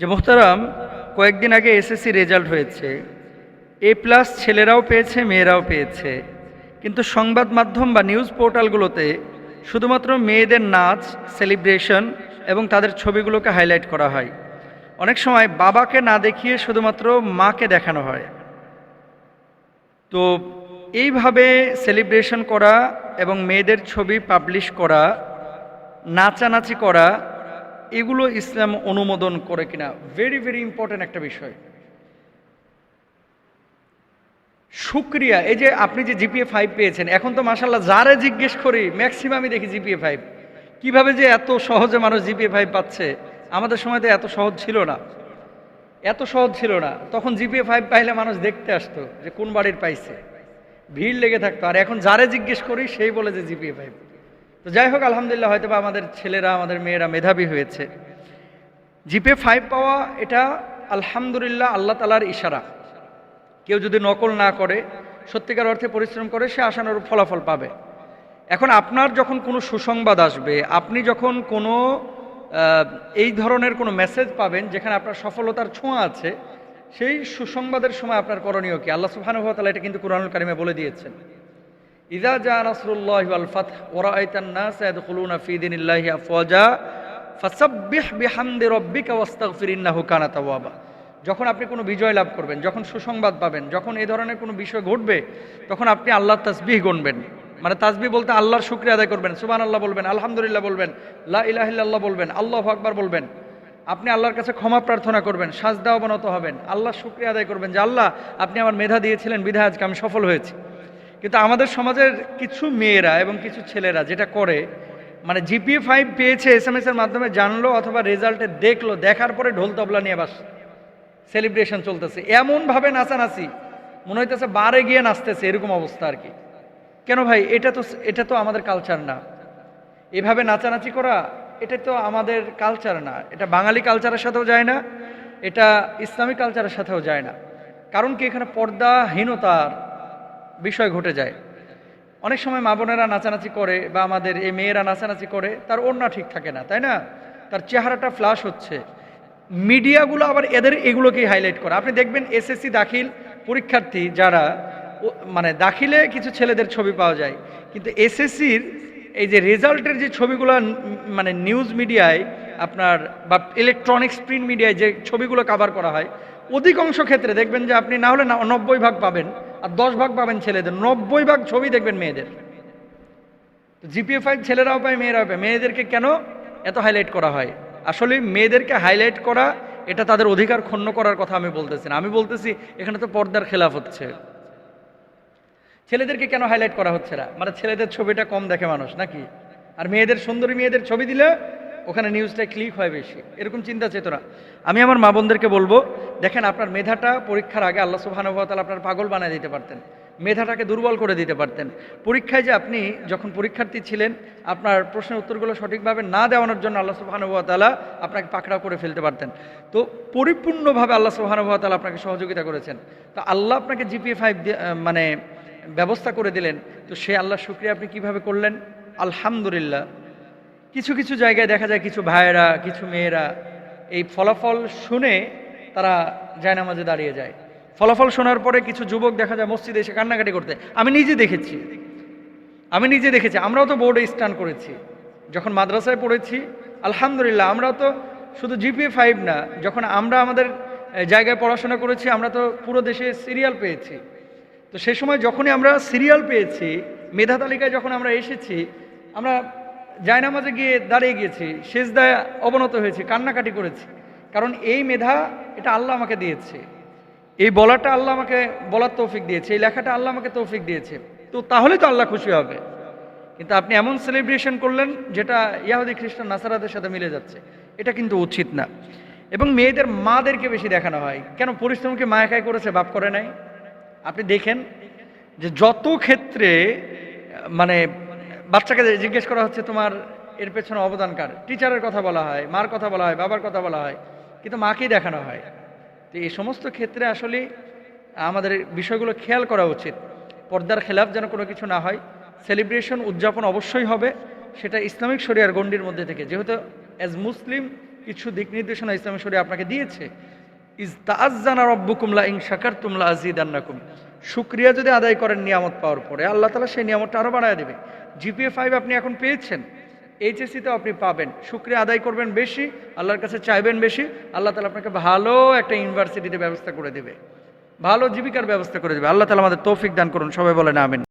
যে মোহতারাম কয়েকদিন আগে এসএসসি রেজাল্ট হয়েছে। এ প্লাস ছেলেরাও পেয়েছে, মেয়েরাও পেয়েছে। কিন্তু সংবাদ মাধ্যম বা নিউজ পোর্টালগুলোতে শুধুমাত্র মেয়েদের নাচ সেলিব্রেশন এবং তাদের ছবিগুলোকে হাইলাইট করা হয়। অনেক সময় বাবাকে না দেখিয়ে শুধুমাত্র মাকে দেখানো হয়। তো এইভাবে সেলিব্রেশন করা এবং মেয়েদের ছবি পাবলিশ করা, নাচানাচি করা এগুলো ইসলাম অনুমোদন করে কিনা? ভেরি ভেরি ইম্পর্ট্যান্ট একটা বিষয়। শুক্রিয়া, এই যে আপনি যে জিপিএ ফাইভ পেয়েছেন, এখন তো মাসাল্লাহ যারে জিজ্ঞেস করি ম্যাক্সিমামই দেখি জিপিএ ফাইভ কীভাবে যে এত সহজে মানুষ জিপিএ ফাইভ পাচ্ছে? আমাদের সময় তো এত সহজ ছিল না। এত সহজ ছিল না। তখন জিপিএ ফাইভ পাইলে মানুষ দেখতে আসতো যে কোন বাড়ির পাইছে। ভিড় লেগে থাকতো। আর এখন যারে জিজ্ঞেস করি, সেই বলে যে জিপিএ ফাইভ তো যাই হোক, আলহামদুলিল্লাহ হয়তো বা আমাদের ছেলেরা, আমাদের মেয়েরা মেধাবী হয়েছে। জিপে ফাইভ পাওয়া, এটা আলহামদুলিল্লাহ আল্লাহ তালার ইশারা। কেউ যদি নকল না করে, সত্যিকার অর্থে পরিশ্রম করে, সে আশানুরূপ ফলাফল পাবে। এখন আপনার যখন কোনো সুসংবাদ আসবে, আপনি যখন কোনো এই ধরনের কোনো মেসেজ পাবেন, যেখানে আপনার সফলতার ছোঁয়া আছে, সেই সুসংবাদের সময় আপনার করণীয় কি? আল্লাহ ওয়া এটা কিন্তু কুরআনুল কারিমে বলে দিয়েছেন। ইদা জা নাসরুল্লাহি ওয়াল ফাতহ, ওয়া রাআইতান নাস ইয়াদখুলুনা ফি দীনিল্লাহি আফওয়াজা, ফাসাব্বিহ বিহামদি রাব্বিকা ওয়াস্তাগফির ইন্নাহু কানা তাওয়াবা। যখন আপনি কোনো বিজয় লাভ করবেন, যখন সুসংবাদ পাবেন, যখন এই ধরনের কোনো বিষয় ঘটবে, তখন আপনি আল্লাহর তাসবিহ গুনবেন। মানে তাসবিহ বলতে আল্লাহর শুকরিয়া আদায় করবেন সুবহান আল্লাহ বলবেন, আলহামদুলিল্লাহ বলবেন, লা ইলাহা ইল্লাল্লাহ বলবেন, আল্লাহু আকবার বলবেন। আপনি আল্লাহর কাছে ক্ষমা প্রার্থনা করবেন সাজদা অবনত হবেন, আল্লাহর শুক্রিয়া আদায় করবেন যে, আল্লাহ, আপনি আমার মেধা দিয়েছিলেন, বিধায় আজকে আমি সফল হয়েছি। কিন্তু আমাদের সমাজের কিছু মেয়েরা এবং কিছু ছেলেরা যেটা করে মানে জিপিএ ফাইভ পেয়েছে এস এম এর মাধ্যমে জানলো অথবা রেজাল্টে দেখল, দেখার পরে ঢোল তবলা নিয়ে বাস সেলিব্রেশন চলতেছে। এমনভাবে নাচানাচি, মনে হইতেছে বারে গিয়ে নাচতেছে, এরকম অবস্থা আর কি। কেন ভাই, এটা তো এটা তো আমাদের কালচার না। এভাবে নাচানাচি করা, এটা তো আমাদের কালচার না। এটা বাঙালি কালচারের সাথেও যায় না, এটা ইসলামিক কালচারের সাথেও যায় না। কারণ কি এখানে পর্দাহীনতার বিষয় ঘটে যায়। অনেক সময় মা বোনেরা নাচানাচি করে বা আমাদের এই মেয়েরা নাচানাচি করে, তার ওড়না ঠিক থাকে না, তাই না? তার চেহারাটা ফ্লাশ হচ্ছে। মিডিয়াগুলো আবার এদের এগুলোকেই হাইলাইট করে। আপনি দেখবেন এসএসসি দাখিল পরীক্ষার্থী যারা মানে দাখিলে কিছু ছেলেদের ছবি পাওয়া যায়, কিন্তু এসএসসির এই যে রেজাল্টের যে ছবিগুলো মানে নিউজ মিডিয়ায় আপনার বা ইলেকট্রনিক্স প্রিন্ট মিডিয়ায় যে ছবিগুলো কাভার করা হয়, অধিকাংশ ক্ষেত্রে দেখবেন যে আপনি না হলে না- নব্বই ভাগ পাবেন। আর দশ ভাগ পাবেন ছেলেদের, নব্বই ভাগ ছবি দেখবেন মেয়েদের। জিপিএ ফাইভ ছেলেরাও পায়, মেয়েরাও পায়। মেয়েদেরকে কেন এত হাইলাইট করা হয়? আসলে মেয়েদেরকে হাইলাইট করা, এটা তাদের অধিকার ক্ষুণ্ণ করার কথা আমি বলতেছি না। আমি বলতেছি, এখানে তো পর্দার খেলাফ হচ্ছে। ছেলেদেরকে কেন হাইলাইট করা হচ্ছে না? মানে ছেলেদের ছবিটা কম দেখে মানুষ নাকি? আর মেয়েদের, সুন্দরী মেয়েদের ছবি দিলে ওখানে নিউজটা ক্লিক হয় বেশি। এরকম চিন্তা চেতনা আমি আমার মা বোনদেরকে বলব দেখেন আপনার মেধাটা পরীক্ষার আগে আল্লাহ সুবাহানুভাতাল আপনার পাগল বানিয়ে দিতে পারতেন। মেধাটাকে দুর্বল করে দিতে পারতেন। পরীক্ষায় যে আপনি যখন পরীক্ষার্থী ছিলেন, আপনার প্রশ্নের উত্তরগুলো সঠিকভাবে না দেওয়ানোর জন্য আল্লাহ সুবাহানুভাতালা আপনাকে পাকড়াও করে ফেলতে পারতেন। তো পরিপূর্ণভাবে আল্লাহ সুবাহানুভাতালা আপনাকে সহযোগিতা করেছেন। তো আল্লাহ আপনাকে জিপিএ ফাইভ মানে ব্যবস্থা করে দিলেন। তো সে আল্লাহ শুক্রিয়া আপনি কীভাবে করলেন? আলহামদুলিল্লাহ। কিছু কিছু জায়গায় দেখা যায় কিছু ভাইয়েরা, কিছু মেয়েরা এই ফলাফল শুনে তারা জায়নামাজে দাঁড়িয়ে যায়। ফলাফল শোনার পরে কিছু যুবক দেখা যায় মসজিদে এসে কান্নাকাটি করতে। আমি নিজে দেখেছি। আমি নিজে দেখেছি। আমরাও তো বোর্ডে স্টান করেছি। যখন মাদ্রাসায় পড়েছি, আলহামদুলিল্লাহ আমরাও তো শুধু জিপিএ ফাইভ না, যখন আমরা আমাদের জায়গায় পড়াশোনা করেছি, আমরা তো পুরো দেশে সিরিয়াল পেয়েছি। তো সে সময় যখনই আমরা সিরিয়াল পেয়েছি, মেধা তালিকায় যখন আমরা এসেছি, আমরা জায়নামাজে গিয়ে দাঁড়িয়ে গিয়েছি শেষদায় অবনত হয়েছি, কান্নাকাটি করেছি। কারণ এই মেধা এটা আল্লাহ আমাকে দিয়েছে। এই বলাটা আল্লাহ আমাকে বলার তৌফিক দিয়েছে, এই লেখাটা আল্লাহ আমাকে তৌফিক দিয়েছে। তো তাহলে তো আল্লাহ খুশি হবে। কিন্তু আপনি এমন সেলিব্রেশন করলেন যেটা ইয়াহুদি খ্রিস্টান নাসারাদের সাথে মিলে যাচ্ছে। এটা কিন্তু উচিত না। এবং মেয়েদের মাদেরকে বেশি দেখানো হয়। কেন পরিশ্রমকে মায়াকায় করেছে, বাপ করে নাই? আপনি দেখেন যে যত ক্ষেত্রে মানে বাচ্চাকে জিজ্ঞেস করা হচ্ছে, তোমার এর পেছনে অবদানকার টিচারের কথা বলা হয়, মার কথা বলা হয়, বাবার কথা বলা হয়। কিন্তু মাকেই দেখানো হয়। তো এই সমস্ত ক্ষেত্রে আসলে আমাদের বিষয়গুলো খেয়াল করা উচিত। পর্দার খেলাফ যেন কোনো কিছু না হয়। সেলিব্রেশন উদযাপন অবশ্যই হবে। সেটা ইসলামিক শরিয়ার গণ্ডির মধ্যে থেকে। যেহেতু অ্যাজ মুসলিম কিছু দিক নির্দেশনা ইসলামী শরীর আপনাকে দিয়েছে। ইজ তাজ্জানা রব্বুকুমলা ইং শাকার তুমলা আজিদান্নাকুম শুক্রিয়া যদি আদায় করেন নিয়ামত পাওয়ার পরে, আল্লাহ তালা সেই নিয়ামতটা আরও বাড়ায় দেবে। জিপিএ ফাইভ আপনি এখন পেয়েছেন। এইচএসসিতেও আপনি পাবেন। শুক্রিয়া আদায় করবেন বেশি, আল্লাহর কাছে চাইবেন বেশি, আল্লাহ তালা আপনাকে ভালো একটা ইউনিভার্সিটিতে ব্যবস্থা করে দেবে। ভালো জীবিকার ব্যবস্থা করে দেবে। আল্লাহ তালা আমাদের তৌফিক দান করুন, সবাই বলেন আমিন।